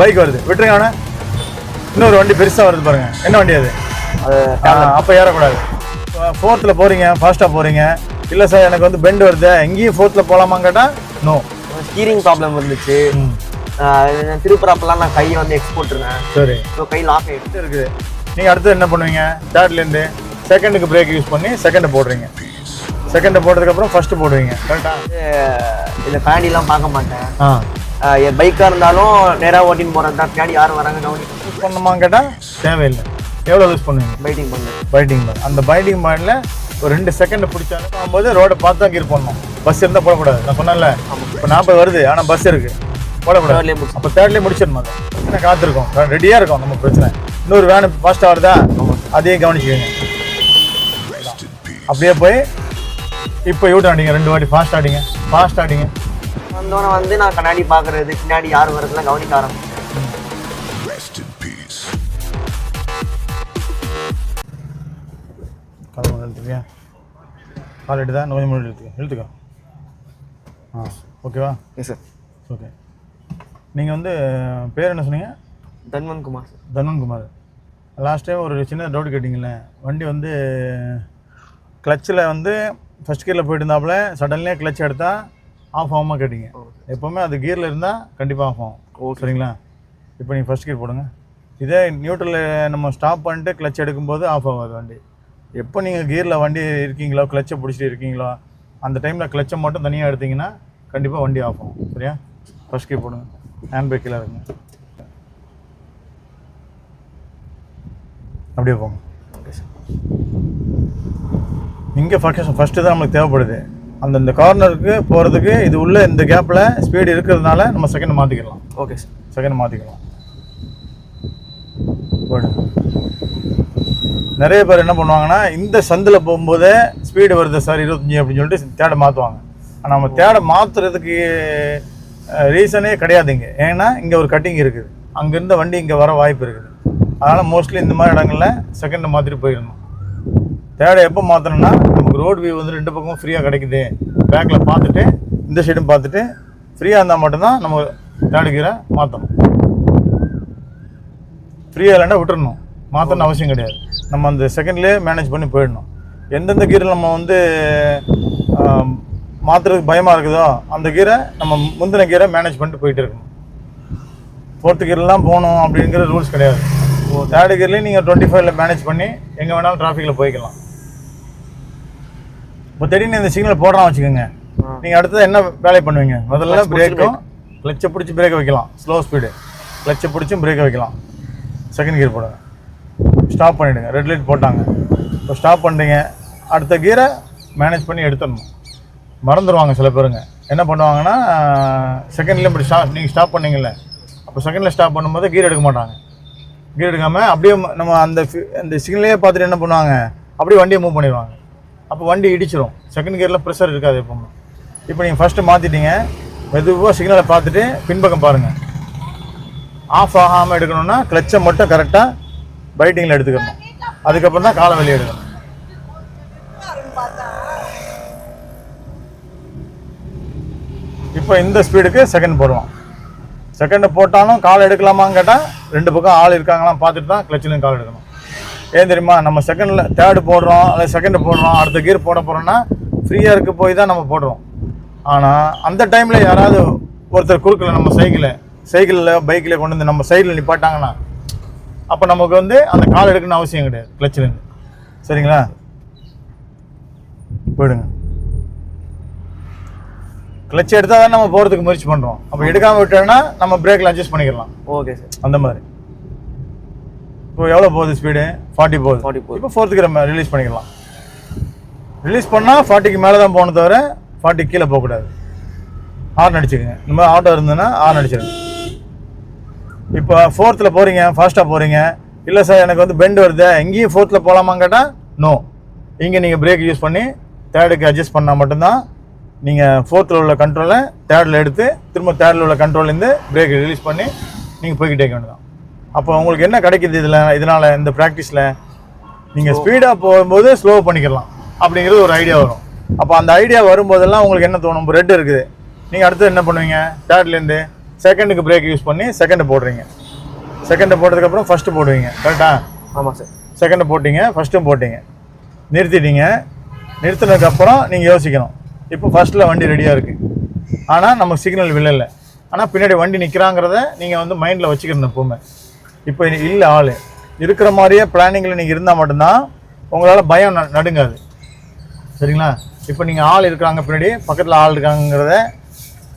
Bike வருது. விட்டுருங்க அவனை. இன்னொரு வண்டி பெருசாக வருது பாருங்க. என்ன வண்டி அது? அப்போ ஏறக்கூடாது. ஃபோர்த்தில் போகிறீங்க ஃபாஸ்ட்டாக போகிறீங்க இல்லை சார் எனக்கு வந்து பெண்ட் வருது. எங்கேயும் ஃபோர்த்தில் போகலாமான்னு கேட்டால் நோ ஸ்டீரிங் ப்ராப்ளம் இருந்துச்சு திருப்புறப்பெல்லாம் நான் கையை வந்து எக்ஸ்போர்ட் இருந்தேன் சரி. ஸோ கை லாக் அடுத்து இருக்குது. நீங்கள் அடுத்து என்ன பண்ணுவீங்க? தேர்ட்லேருந்து செகண்டுக்கு பிரேக் யூஸ் பண்ணி செகண்டை போடுறீங்க. செகண்டை போட்டதுக்கப்புறம் ஃபஸ்ட்டு போடுவீங்க. கரெக்டாக இந்த ஃபேண்டிலாம் பார்க்க மாட்டேன். ஆ. பைக்காக இருந்தாலும் நேராக ஓட்டின்னு போகிறேன் தான் பின்னாடி யாரும் வராங்க கவனி யூஸ் பண்ணணுமான்னு கேட்டால் தேவையில்லை. எவ்வளோ யூஸ் பண்ணுவீங்க? பைட்டிங் பண்ணு. பைட்டிங் பால் அந்த பைட்டிங் பாலில் ஒரு ரெண்டு செகண்ட் பிடிச்சாலும் போகும்போது ரோடை பார்த்து தான் கீர் பண்ணணும் பஸ் இருந்தால் போடக்கூடாது. நான் சொன்னேன்ல இப்போ நாற்பது வருது ஆனால் பஸ் இருக்குது போடக்கூடாது. அப்போ தேர்ட்லேயே முடிச்சிடணும் பிரச்சனை காத்திருக்கோம். ரெடியாக இருக்கும் நம்ம பிரச்சனை. இன்னொரு வேன் ஃபாஸ்ட்டாக வருதா அதையும் கவனிச்சுக்கோங்க. அப்படியே போய் இப்போ யூட் ஆடிங்க ரெண்டு வாட்டி ஃபாஸ்ட் ஆடிங்க. ஃபாஸ்ட் ஆடிங்க. வந்தோடனே வந்து நான் கண்ணாடி பார்க்கறது பின்னாடி யாரும் வரதுலாம் கவனிக்க ஆரம்பிச்சேன் கால் முன்னாடி இழுத்துக்கியா கால் எடுத்தா கொஞ்சம் முன்னாடி இழுத்துக்க இழுத்துக்கோ ஆ ஓகேவா? Yes sir okay. நீங்கள் வந்து பேர் என்ன சொன்னீங்க? Dhanvanth Kumar sir Dhanvankumar. Last time ஒரு சின்ன டவுட் கேட்டிங்கல்ல வண்டி வந்து கிளச்சில் வந்து ஃபஸ்ட் கியரில் போயிட்டு இருந்தாப்புல சடன்லியாக கிளச் எடுத்தால் ஆஃப் ஆகாமல் கேட்டிங்க. எப்போவுமே அது கியரில் இருந்தால் கண்டிப்பாக ஆஃப் ஆகும் சரிங்களா? இப்போ நீங்கள் ஃபஸ்ட் கியர் போடுங்க. இதே நியூட்ரலில் நம்ம ஸ்டாப் பண்ணிட்டு கிளச் எடுக்கும்போது ஆஃப் ஆகாது வண்டி. எப்போ நீங்கள் கியரில் வண்டி இருக்கீங்களோ கிளச்சை பிடிச்சிட்டு இருக்கீங்களோ அந்த டைமில் கிளச்சை மட்டும் தனியாக எடுத்தீங்கன்னா கண்டிப்பாக வண்டி ஆஃப் ஆகும் சரியா? ஃபஸ்ட் கியர் போடுங்க. ஹேண்ட் பிரேக் கீழே இருங்க அப்படியே போங்க. ஓகே சார் இங்கே ஃபஸ்ட்டு ஃபஸ்ட்டு தான் நமக்கு தேவைப்படுது. அந்த இந்த கார்னருக்கு போகிறதுக்கு இது உள்ள இந்த கேப்பில் ஸ்பீடு இருக்கிறதுனால நம்ம செகண்ட் மாற்றிக்கலாம் ஓகே சார் செகண்ட் மாற்றிக்கலாம் நிறைய பேர் என்ன பண்ணுவாங்கன்னா இந்த சந்தில் போகும்போதே ஸ்பீடு வருது சார் இருபத்தஞ்சி அப்படின்னு சொல்லிட்டு தேடை மாற்றுவாங்க ஆனால் நம்ம தேடை மாற்றுறதுக்கு ரீசனே கிடையாதுங்க. ஏன்னா இங்கே ஒரு கட்டிங் இருக்குது. அங்கேருந்து வண்டி இங்கே வர வாய்ப்பு இருக்குது. அதனால் மோஸ்ட்லி இந்த மாதிரி இடங்கள்ல செகண்டை மாற்றிட்டு போயிடணும். தேடை எப்போ மாற்றணும்னா நமக்கு ரோடு வியூ வந்து ரெண்டு பக்கமும் ஃப்ரீயாக கிடைக்குது. பேக்கில் பார்த்துட்டு இந்த சைடும் பார்த்துட்டு ஃப்ரீயாக இருந்தால் மட்டும்தான் நம்ம தேர்டு கீரை மாற்றணும் ஃப்ரீயாக இல்லைன்னா விட்டுறணும். மாற்றணும் அவசியம் கிடையாது. நம்ம அந்த செகண்ட்லேயே மேனேஜ் பண்ணி போயிடணும். எந்தெந்த கீரில் நம்ம வந்து மாற்றுறதுக்கு பயமாக இருக்குதோ அந்த கீரை நம்ம முந்தின கீரை மேனேஜ் பண்ணிட்டு போயிட்டு இருக்கணும். ஃபோர்த்து கீரெலாம் போகணும் அப்படிங்கிற ரூல்ஸ் கிடையாது. தேர்டு கீர்லேயும் நீங்கள் டுவெண்ட்டி ஃபைவ்ல மேனேஜ் பண்ணி எங்கே வேணாலும் டிராஃபிக்கில் போய்க்கலாம். இப்போ திடீர்னு இந்த சிக்னல் போடுறான் வச்சுக்கோங்க. நீங்கள் அடுத்தது என்ன வேலை பண்ணுவீங்க? முதல்ல பிரேக்கும் கிளச்சை பிடிச்சி பிரேக்கை வைக்கலாம். ஸ்லோ ஸ்பீடு கிளச்சை பிடிச்சும் பிரேக்கை வைக்கலாம். செகண்ட் கியர் போடுங்க. ஸ்டாப் பண்ணிவிடுங்க ரெட் லைட் போட்டாங்க. இப்போ ஸ்டாப் பண்ணுறீங்க அடுத்த கியரை மேனேஜ் பண்ணி எடுத்துடணும். மறந்துடுவாங்க சில பேருங்க. என்ன பண்ணுவாங்கன்னா செகண்ட்லேயும் இப்படி ஸ்டாப் நீங்கள் ஸ்டாப் பண்ணீங்கல்ல. அப்போ செகண்டில் ஸ்டாப் பண்ணும்போது கீர் எடுக்க மாட்டாங்க. கீர் எடுக்காமல் அப்படியே நம்ம அந்த அந்த சிக்னலே பார்த்துட்டு என்ன பண்ணுவாங்க? அப்படியே வண்டியை மூவ் பண்ணிடுவாங்க. அப்போ வண்டி இடிச்சிரும். செகண்ட் கியரில் ப்ரெஷர் இருக்காது எப்பவுமே. இப்போ நீங்கள் ஃபஸ்ட்டு மாற்றிட்டீங்க மெதுவாக சிக்னலை பார்த்துட்டு பின்பக்கம் பாருங்கள் ஆஃப் ஆகாமல் எடுக்கணும்னா கிளச்சை மட்டும் கரெக்டாக பைட்டிங்கில் எடுத்துக்கணும். அதுக்கப்புறம் தான் காலை வெளியே எடுக்கணும். இப்போ இந்த ஸ்பீடுக்கு செகண்ட் போடுவோம். செகண்ட் போட்டாலும் கால் எடுக்கலாமான்னு கேட்டால் ரெண்டு பக்கம் ஆள் இருக்காங்களாம் பார்த்துட்டு தான் கிளச்சிலையும் கால் எடுக்கணும். ஏன் தெரியுமா நம்ம செகண்டில் தேர்டு போடுறோம் அல்லது செகண்ட் போடுறோம் அடுத்த கீர் போட போகிறோம்னா ஃப்ரீயாக இருக்க போய் தான் நம்ம போடுறோம். ஆனால் அந்த டைமில் யாராவது ஒருத்தர் குறுக்கில் நம்ம சைக்கிளை சைக்கிளில் பைக்கில் கொண்டு வந்து நம்ம சைடில் நிப்பாட்டாங்கன்னா அப்போ நமக்கு வந்து அந்த கால் எடுக்கணும்னு அவசியம் கிடையாது கிளச்சிலேருந்து சரிங்களா? போயிடுங்க. கிளச் எடுத்தால் தான் நம்ம போகிறதுக்கு முயற்சி பண்ணுறோம் அப்போ எடுக்காமல் விட்டோம்னா நம்ம பிரேக்கில் அட்ஜஸ்ட் பண்ணிக்கலாம். ஓகே சார் அந்த மாதிரி. இப்போ எவ்வளோ போகுது ஸ்பீடு ஃபார்ட்டி போகுது. 40 போகுது. இப்போ ஃபோர்த்துக்கு ரிலீஸ் பண்ணிக்கலாம். ரிலீஸ் பண்ணால் ஃபார்ட்டிக்கு மேலே தான் போகணும் தவிர ஃபார்ட்டி கீழே போகக்கூடாது ஹார்ன் அடிச்சுக்கங்க. இந்த மாதிரி ஆட்டோ இருந்ததுன்னா ஹார்ன் அடிச்சிருங்க. இப்போ ஃபோர்த்தில் போகிறீங்க ஃபாஸ்ட்டாக போகிறீங்க இல்லை சார் எனக்கு வந்து பெண்ட் வருது. எங்கேயும் ஃபோர்த்தில் போகலாமான்னு கேட்டால் நோ இங்கே நீங்கள் பிரேக் யூஸ் பண்ணி தேர்டுக்கு அட்ஜஸ்ட் பண்ணால் மட்டும்தான் நீங்கள் ஃபோர்த்தில் உள்ள கண்ட்ரோலை தேர்டில் எடுத்து திரும்ப தேர்டில் உள்ள கண்ட்ரோல்லேருந்து பிரேக் ரிலீஸ் பண்ணி நீங்கள் போய்கிட்டே வேண்டியதான் அப்போ உங்களுக்கு என்ன கிடைக்குது இதில் இதனால் இந்த ப்ராக்டிஸில் நீங்கள் ஸ்பீடாக போகும்போது ஸ்லோ பண்ணிக்கலாம். அப்படிங்கிறது ஒரு ஐடியா வரும். அப்போ அந்த ஐடியா வரும்போதெல்லாம் உங்களுக்கு என்ன தோணும்? ரெட் இருக்குது. நீங்கள் அடுத்து என்ன பண்ணுவீங்க? தேர்ட்லேருந்து செகண்டுக்கு பிரேக் யூஸ் பண்ணி செகண்ட் போடுறீங்க. செகண்டை போட்டதுக்கப்புறம் ஃபஸ்ட்டு போடுவீங்க. கரெக்டா ஆமாம் சார் செகண்டை போட்டீங்க ஃபஸ்ட்டும் போட்டீங்க. நிறுத்திட்டீங்க. நிறுத்தினதுக்கப்புறம் நீங்கள் யோசிக்கணும். இப்போ ஃபஸ்ட்டில் வண்டி ரெடியாக இருக்குது ஆனால் நமக்கு சிக்னல் விழல. ஆனால் பின்னாடி வண்டி நிற்கிறாங்கிறத நீங்கள் வந்து மைண்டில் வச்சுக்கணும் எப்போவுமே. இப்போ இல்லை ஆள். இருக்கிற மாதிரியே பிளானிங்கில் நீங்கள் இருந்தால் மட்டும்தான் உங்களால் பயம் நடுங்காது. சரிங்களா? இப்போ நீங்கள் ஆள் இருக்கிறாங்க பின்னாடி பக்கத்தில் ஆள் இருக்காங்கிறத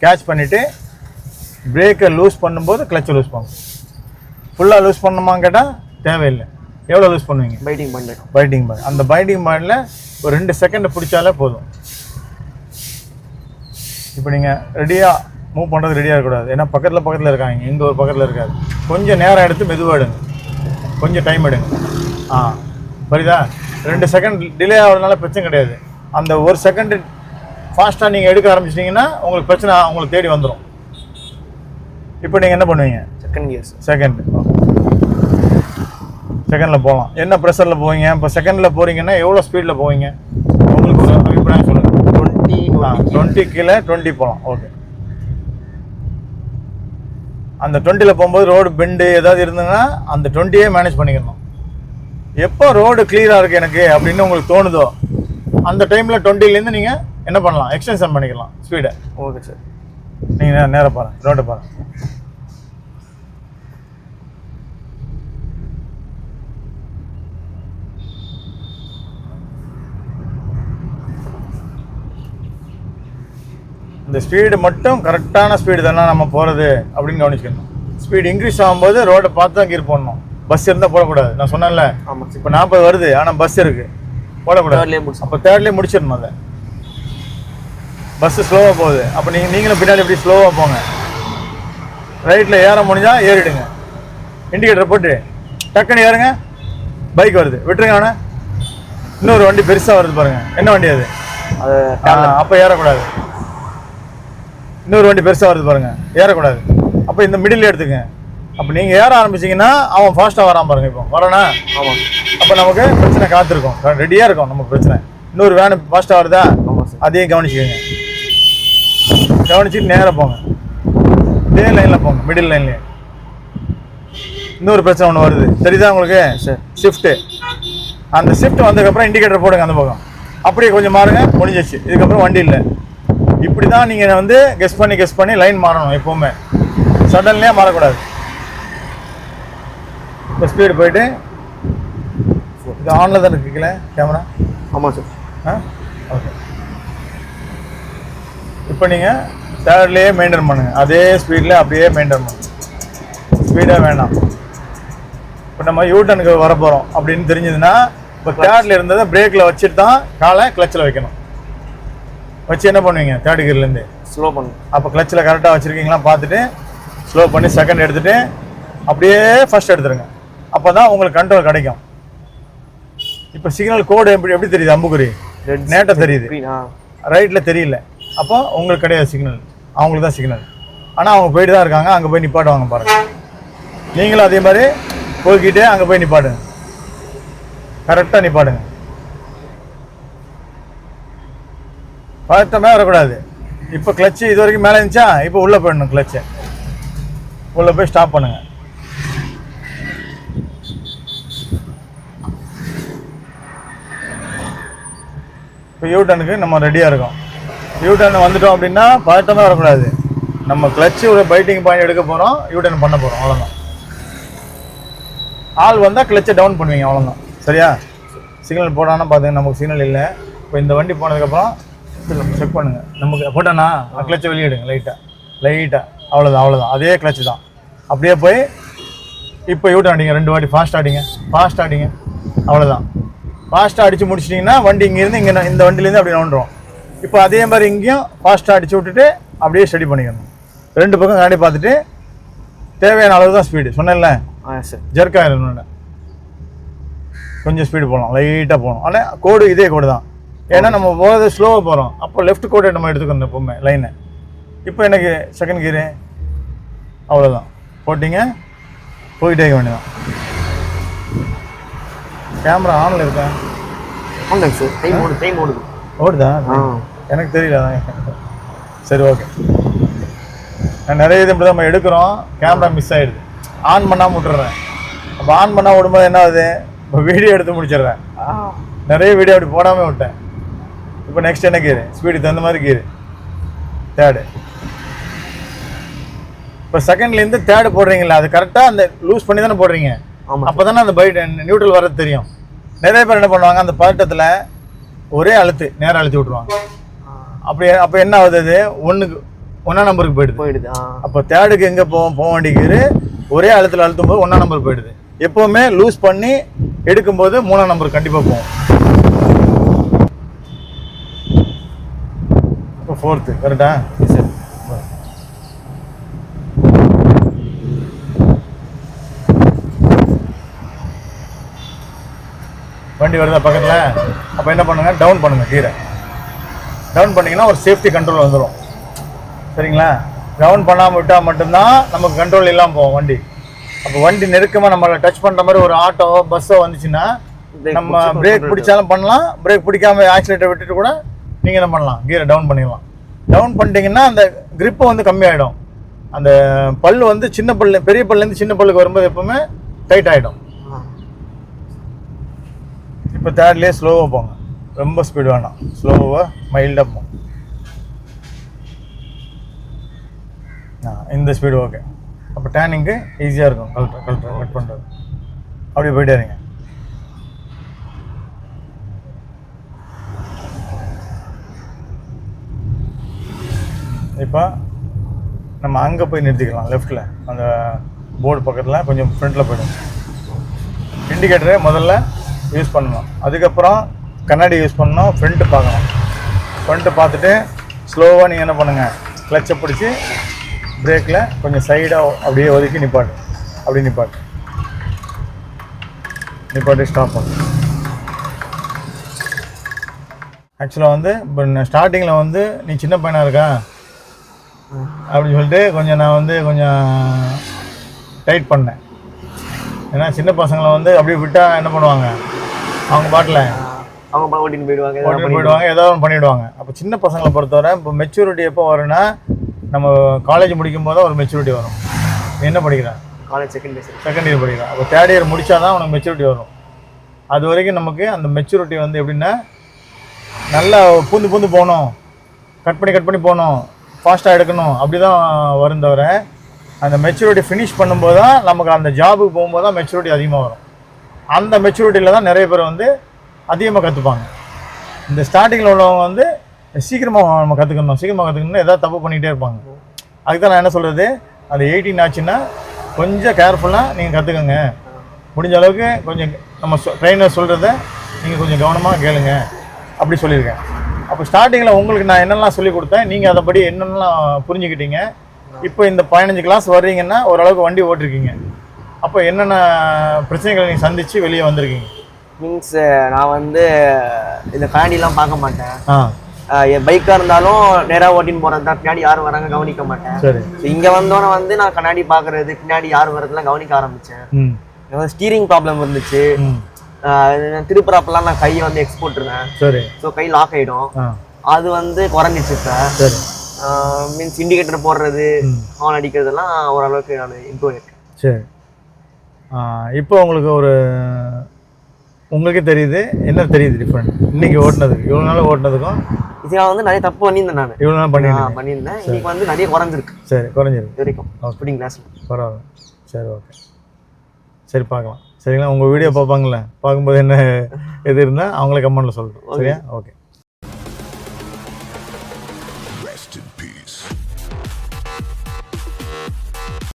கேட்ச் பண்ணிவிட்டு பிரேக்கை லூஸ் பண்ணும்போது கிளச்சை லூஸ் பண்ணும். ஃபுல்லாக லூஸ் பண்ணுமான்னு கேட்டால் தேவையில்லை. எவ்வளோ லூஸ் பண்ணுவீங்க? பைட்டிங் பண்ணேன் பைட்டிங் பேண்ட் அந்த பைட்டிங் பேண்டில் ஒரு ரெண்டு செகண்ட் பிடிச்சாலே போதும். இப்போ நீங்கள் ரெடியாக மூவ் பண்ணுறது ரெடியாக இருக்கக்கூடாது. ஏன்னா பக்கத்தில் பக்கத்தில் இருக்காங்க. இங்கே ஒரு பக்கத்தில் இருக்காது கொஞ்சம் நேரம் எடுத்து மெதுவாக எடுங்க. கொஞ்சம் டைம் எடுங்க. ஆ. புரியுதா? ரெண்டு செகண்ட் டிலே ஆகிறதுனால பிரச்சனை கிடையாது. அந்த ஒரு செகண்டு ஃபாஸ்ட்டாக நீங்கள் எடுக்க ஆரம்பிச்சிட்டிங்கன்னா உங்களுக்கு பிரச்சனை உங்களுக்கு தேடி வந்துடும் இப்போ நீங்கள் என்ன பண்ணுவீங்க? செகண்ட் கியர் செகண்ட் செகண்டில் போகலாம் என்ன ப்ரெஷரில் போவீங்க? இப்போ செகண்டில் போகிறீங்கன்னா எவ்வளோ ஸ்பீடில் போவீங்க? உங்களுக்கு ஒரு அபிப்பிராயம் சொல்லுங்கள் டுவெண்ட்டி டுவெண்ட்டி கீழே. டுவெண்ட்டி போகலாம் ஓகே அந்த டுவெண்ட்டியில் போகும்போது ரோடு பெண்டு ஏதாவது இருந்ததுன்னா அந்த டுவெண்ட்டியே மேனேஜ் பண்ணிக்கணும். எப்போ ரோடு கிளியராக இருக்குது எனக்கு அப்படின்னு உங்களுக்கு தோணுதோ அந்த டைமில் டுவெண்ட்டிலேருந்து நீங்கள் என்ன பண்ணலாம்? எக்ஸ்டென்ஷன் பண்ணிக்கலாம் ஸ்பீடை ஓகே சார் நீங்கள் நேராக பாருங்க ரோட்டை பாருங்க. இந்த ஸ்பீடு மட்டும் கரெக்டான ஸ்பீடு தானே நம்ம போகிறது அப்படின்னு கவனிச்சுக்கணும் ஸ்பீடு இன்க்ரீஸ் ஆகும்போது ரோட்டை பார்த்து தான் கீர் போடணும். பஸ் இருந்தால் போடக்கூடாது. நான் சொன்னேன்ல. ஆமாம் இப்போ நாற்பது வருது ஆனால் பஸ் இருக்குது போடக்கூடாது. அப்போ தேர்ட்லேயே முடிச்சிடணும் அதை. பஸ்ஸு ஸ்லோவாக போகுது. அப்போ நீங்கள் நீங்களும் பின்னாடி இப்படி ஸ்லோவாக போங்க. ரைட்டில் ஏற முடிஞ்சால் ஏறிடுங்க. இண்டிகேட்டர் போட்டு டக்குன்னு ஏறுங்க. பைக் வருது. விட்டுருங்க அவனை. இன்னொரு வண்டி பெருசாக வருது பாருங்க. என்ன வண்டி அது? அப்போ ஏறக்கூடாது. இன்னொரு வண்டி பெருசாக வருது பாருங்க. ஏறக்கூடாது. அப்போ இந்த மிடில் எடுத்துங்க. அப்போ நீங்கள் ஏற ஆரம்பிச்சீங்கன்னா அவன் ஃபாஸ்ட்டாக வரான் பாருங்க இப்போ. வரானா? ஆமாம் அப்போ நமக்கு பிரச்சனை காத்திருக்கும். ரெடியாக இருக்கும் நமக்கு பிரச்சனை. இன்னொரு வேனு ஃபாஸ்ட்டாக வருதா? அதையும் கவனிச்சுக்கோங்க. கவனிச்சுட்டு நேராக போங்க. இதே லைனில் போங்க மிடில் லைன்லேயே இன்னொரு பிரச்சனை ஒன்று வருது. தெரியுதா உங்களுக்கு? ஷிஃப்ட்டு அந்த ஷிஃப்ட் வந்ததுக்கப்புறம் இண்டிகேட்டர் போடுங்க அந்த பக்கம். அப்படியே கொஞ்சம் மாறுங்க முடிஞ்சிச்சு இதுக்கப்புறம் வண்டி இல்லை. இப்படி தான் நீங்கள் வந்து கெஸ் பண்ணி கெஸ் பண்ணி லைன் மாறணும் எப்போவுமே. சடன்லேயே மாறக்கூடாது. இப்போ ஸ்பீடு போயிட்டு இது ஆனில் தான் இருக்குல்ல கேமரா ஆமாம் சார் ஆ? ஓகே இப்போ நீங்கள் தேர்ட்லேயே மெயின்டைன் பண்ணுங்க. அதே ஸ்பீடில் அப்படியே மெயின்டைன் பண்ணுங்க. ஸ்பீடாக வேண்டாம். இப்போ நம்ம யூட்டனுக்கு வர போகிறோம் அப்படின்னு தெரிஞ்சதுன்னா இப்போ தேர்டில் இருந்ததை பிரேக்கில் வச்சுட்டு தான் காலை கிளச்சில் வைக்கணும். வச்சு என்ன பண்ணுவீங்க? தேர்ட் கியர்லேருந்து ஸ்லோ பண்ணு அப்போ கிளச்சில் கரெக்டாக வச்சுருக்கீங்களா பார்த்துட்டு ஸ்லோ பண்ணி செகண்ட் எடுத்துகிட்டு அப்படியே ஃபர்ஸ்ட் எடுத்துருங்க. அப்போ தான் உங்களுக்கு கண்ட்ரோல் கிடைக்கும். இப்போ சிக்னல் கோடு எப்படி எப்படி தெரியுது அம்புக்குறி? நேட்டை தெரியுது. ரைட்டில் தெரியல. அப்போ உங்களுக்கு கிடையாது சிக்னல் அவங்களுக்கு தான் சிக்னல் ஆனால் அவங்க போயிட்டு தான் இருக்காங்க. அங்கே போய் நிப்பாட்டுவாங்க பாருங்க. நீங்களும் அதே மாதிரி போய்கிட்டே அங்கே போய் நிப்பாட்டுங்க. கரெக்டாக நிப்பாட்டுங்க. பதட்டமே வரக்கூடாது. இப்போ கிளச்சு இது வரைக்கும் மேலே இருந்துச்சா? இப்போ உள்ளே போயிடணும் கிளச்சை உள்ளே போய் ஸ்டாப் பண்ணுங்க. இப்போ யூ டர்னுக்கு நம்ம ரெடியாக இருக்கோம். யூ டர்ன் வந்துட்டோம் அப்படின்னா பதட்டமே வரக்கூடாது. நம்ம கிளச்சு ஒரு பைட்டிங் பாயிண்ட் எடுக்க போகிறோம் யூ டர்ன் பண்ண போகிறோம் அவ்வளோதான் ஆள் வந்தால் கிளச்சை டவுன் பண்ணுவீங்க. அவ்வளோதான் சரியா? சிக்னல் போடான்னு பார்த்துங்க நமக்கு சிக்னல் இல்லை. இப்போ இந்த வண்டி போனதுக்கப்புறம் செக் பண்ணுங்க. நமக்கு போட்டானா கிளச்சை வெளியிடுங்க லைட்டாக லைட்டாக அவ்வளோதான் அவ்வளோதான் அதே கிளச்சு தான். அப்படியே போய் இப்போ யூ அடிங்க ரெண்டு வாட்டி ஃபாஸ்ட் ஆடிங்க ஃபாஸ்ட் ஆடிங்க அவ்வளோதான் ஃபாஸ்ட்டாக அடித்து முடிச்சிட்டிங்கன்னா வண்டி இங்கேருந்து இங்கே இந்த வண்டியிலேருந்து அப்படி நோண்டுரும் இப்போ அதே மாதிரி இங்கேயும் ஃபாஸ்ட்டாக அடிச்சு விட்டுட்டு அப்படியே ஸ்டடி பண்ணிக்கணும். ரெண்டு பக்கம் கண்ணாடி பார்த்துட்டு தேவையான அளவு தான் ஸ்பீடு சொன்னேன்ல? ஆ சார் ஜெர்க் ஆயிடணும் கொஞ்சம் ஸ்பீடு போகலாம் லைட்டாக போகணும். ஆனால் கோடு இதே கோடு தான். ஏன்னா நம்ம போகிறது ஸ்லோவாக போகிறோம் அப்போ லெஃப்ட் கோடை நம்ம எடுத்துக்கணும் எப்போவுமே லைனை இப்போ எனக்கு செகண்ட் கீரு அவ்வளோதான் போட்டிங்க போயிட்டே இருக்க வேண்டியதான் கேமரா ஆனில் இருக்கேன் ஆமாங்க சார் டைம் ஓடுது டைம் ஓடுது. ஓடுதா? எனக்கு தெரியல. சரி ஓகே நான் நிறைய இது இப்படி நம்ம எடுக்கிறோம். கேமரா மிஸ் ஆயிடுது. ஆன் பண்ணாமல் விட்டுறேன். அப்போ ஆன் பண்ணால் விடும்போது என்ன ஆகுது? இப்போ வீடியோ எடுத்து முடிச்சிடுறேன். நிறைய வீடியோ அப்படி போடாமல் விட்டேன். இப்போ நெக்ஸ்ட் என்ன கீரு ஸ்பீடு தகுந்த மாதிரி கீரு தேர்டு இப்போ செகண்ட்லேருந்து தேர்டு போடுறீங்களா அது கரெக்டாக அந்த லூஸ் பண்ணி தானே போடுறீங்க? ஆமா. அப்போ தானே அந்த பைட் நியூட்ரல் வர்றது தெரியும். நிறைய பேர் என்ன பண்ணுவாங்க அந்த பதட்டத்தில் ஒரே அழுத்து நேரம் அழுத்தி விட்ருவாங்க அப்படி அப்போ என்ன ஆகுது அது? ஒன்றுக்கு ஒன்றா நம்பருக்கு போயிடுது. போயிடுது அப்போ தேர்டுக்கு எங்கே போவோம்? போக வேண்டியது ஒரே அழுத்தில் அழுத்தும் போது ஒன்றா நம்பர் போயிடுது. எப்போவுமே லூஸ் பண்ணி எடுக்கும்போது மூணாம் நம்பர் கண்டிப்பாக போகும் ஃபோர்த்து கரெக்டா சார் வண்டி வருதா பக்கத்தில்? அப்போ என்ன பண்ணுங்க? டவுன் பண்ணுங்க கீரை டவுன் பண்ணீங்கன்னா ஒரு சேஃப்டி கண்ட்ரோல் வந்துடும் சரிங்களா? டவுன் பண்ணாமல் விட்டால் மட்டும்தான் நமக்கு கண்ட்ரோல் இல்லாமல் போகும் வண்டி. அப்போ வண்டி நெருக்கமாக நம்மளை டச் பண்ணுற மாதிரி ஒரு ஆட்டோ பஸ்ஸோ வந்துச்சுன்னா நம்ம பிரேக் பிடிச்சாலும் பண்ணலாம். பிரேக் பிடிக்காம ஆக்சிலேட்டர் விட்டுட்டு கூட நீங்கள் என்ன பண்ணலாம்? கீரை டவுன் பண்ணிடலாம். டவுன் பண்ணிட்டீங்கன்னா அந்த கிரிப்பு வந்து கம்மியாயிடும். அந்த பல் வந்து சின்ன பல்லு பெரிய பல்லுலேருந்து சின்ன பல்லுக்கு வரும்போது எப்பவுமே டைட் ஆகிடும் இப்போ தேர்ட்லேயே ஸ்லோவாக போங்க. ரொம்ப ஸ்பீடு வேணாம். ஸ்லோவாக மைல்டாக போங்க இந்த ஸ்பீடு ஓகே அப்போ டேனிங்க்கு ஈஸியாக இருக்கும். கல்ட்ரு கல்ட்ரு கட் பண்ணுறது அப்படியே போயிட்டே இருங்க. இப்போ நம்ம அங்கே போய் நிறுத்திக்கலாம் லெஃப்ட்டில் அந்த போர்டு பக்கத்தில் கொஞ்சம் ஃப்ரண்ட்டில் போயிடும். இண்டிகேட்டரை முதல்ல யூஸ் பண்ணணும். அதுக்கப்புறம் கண்ணாடி யூஸ் பண்ணணும் ஃப்ரண்ட்டு பார்க்கணும். ஃப்ரண்ட்டு பார்த்துட்டு ஸ்லோவாக நீங்கள் என்ன பண்ணுங்கள் கிளச்சை பிடிச்சி பிரேக்கில் கொஞ்சம் சைடாக அப்படியே ஒதுக்கி நிப்பாட்டு. அப்படி நிப்பாட்டு. நிப்பாட்டி ஸ்டாப் பண்ணு. ஆக்சுவலாக வந்து இப்போ ஸ்டார்டிங்கில் வந்து நீ சின்ன பையனாக இருக்கா? அப்படின்னு சொல்லிட்டு கொஞ்சம் நான் வந்து கொஞ்சம் டைட் பண்ணேன். ஏன்னா சின்ன பசங்களை வந்து அப்படியே விட்டால் என்ன பண்ணுவாங்க? அவங்க பாட்டில் அவங்க ஓட்டின்னு போயிடுவாங்க ஓட்டிட்டு போயிடுவாங்க ஏதாவது ஒன்று பண்ணிவிடுவாங்க அப்போ சின்ன பசங்களை பொறுத்தவரை இப்போ மெச்சூரிட்டி எப்போ வரும்னா நம்ம காலேஜ் முடிக்கும் போது ஒரு மெச்சூரிட்டி வரும். என்ன படிக்கிறேன் college second phase second year படிக்கிறேன் அப்போ தேர்ட் இயர் முடிச்சா தான் உனக்கு மெச்சூரிட்டி வரும். அது வரைக்கும் நமக்கு அந்த மெச்சூரிட்டி வந்து எப்படின்னா நல்லா பூந்து பூந்து போகணும். கட் பண்ணி கட் பண்ணி போகணும். ஃபாஸ்ட்டாக எடுக்கணும். அப்படி தான் வரும் தவிர அந்த மெச்சூரிட்டி ஃபினிஷ் பண்ணும்போது தான் நமக்கு அந்த ஜாபுக்கு போகும்போது தான் மெச்சூரிட்டி அதிகமாக வரும். அந்த மெச்சூரிட்டியில் தான் நிறைய பேர் வந்து அதிகமாக கற்றுப்பாங்க இந்த ஸ்டார்டிங்கில் உள்ளவங்க வந்து சீக்கிரமாக நம்ம கற்றுக்கணும் சீக்கிரமாக கற்றுக்கணும்னு எதாவது தப்பு பண்ணிகிட்டே இருப்பாங்க. அதுக்கு தான் நான் என்ன சொல்கிறது அது எயிட்டீன் ஆச்சுன்னா கொஞ்சம் கேர்ஃபுல்லாக நீங்கள் கற்றுக்கங்க முடிஞ்ச அளவுக்கு கொஞ்சம் நம்ம ட்ரெயினர் சொல்கிறத நீங்கள் கொஞ்சம் கவனமாக கேளுங்க. அப்படி சொல்லியிருக்கேன். அப்போ ஸ்டார்டிங்கில் உங்களுக்கு நான் என்னெல்லாம் சொல்லி கொடுத்தேன்? நீங்கள் அதைப்படி என்னென்னலாம் புரிஞ்சுக்கிட்டீங்க? இப்போ இந்த பதினஞ்சு கிளாஸ் வர்றீங்கன்னா ஓரளவுக்கு வண்டி ஓட்டிருக்கீங்க. அப்போ என்னென்ன பிரச்சனைகளை நீங்கள் சந்தித்து வெளியே வந்திருக்கீங்க? மீன்ஸ் நான் வந்து இந்த கண்ணாடிலாம் பார்க்க மாட்டேன். என் பைக்காக இருந்தாலும் நேராக ஓட்டின்னு போகிறது தான் பின்னாடி யார் வராங்க கவனிக்க மாட்டேன். சரி. ஸோ இங்கே வந்தோன்னே வந்து நான் கண்ணாடி பார்க்கறது பின்னாடி யார் வரதுலாம் கவனிக்க ஆரம்பித்தேன் ஸ்டீரிங் ப்ராப்ளம் இருந்துச்சு. ம் ஆஹ் திருப்புறப்பெல்லாம் நான் கையை வந்து எக்ஸ்போர்ட் இருந்தேன் சரி. ஸோ கை லாக் ஆகிடும் அது வந்து குறைஞ்சிச்சு இப்போ. சரி. மீன்ஸ் இண்டிகேட்டர் போடுறது ஹார்ன் அடிக்கிறதெல்லாம் ஓரளவுக்கு நான் இம்ப்ரூவ் ஆயிருக்கேன் சரி. இப்போ உங்களுக்கு ஒரு உங்களுக்கே தெரியுது என்ன தெரியுது டிஃப்ரெண்ட் இன்னைக்கு ஓட்டினதுக்கு இவ்வளோ நாள் ஓட்டினதுக்கும்? இது நான் வந்து நிறைய தப்பு பண்ணியிருந்தேன் நான். இவ்வளோ நாள் பண்ணிட்டு பண்ணியிருந்தேன். இன்னைக்கு வந்து நிறைய குறைஞ்சிருக்கு. சரி குறைஞ்சிருக்கு. வரைக்கும். ஸ்புடிங் கிளாஸ் பரவாயில்ல. சரி ஓகே சரி பார்க்கலாம். சரிங்களா? உங்கள் வீடியோ பார்ப்பாங்கள்ல பார்க்கும்போது என்ன எது இருந்தால் அவங்களே கமெண்ட்டில் சொல்கிறோம் சரியா? ஓகே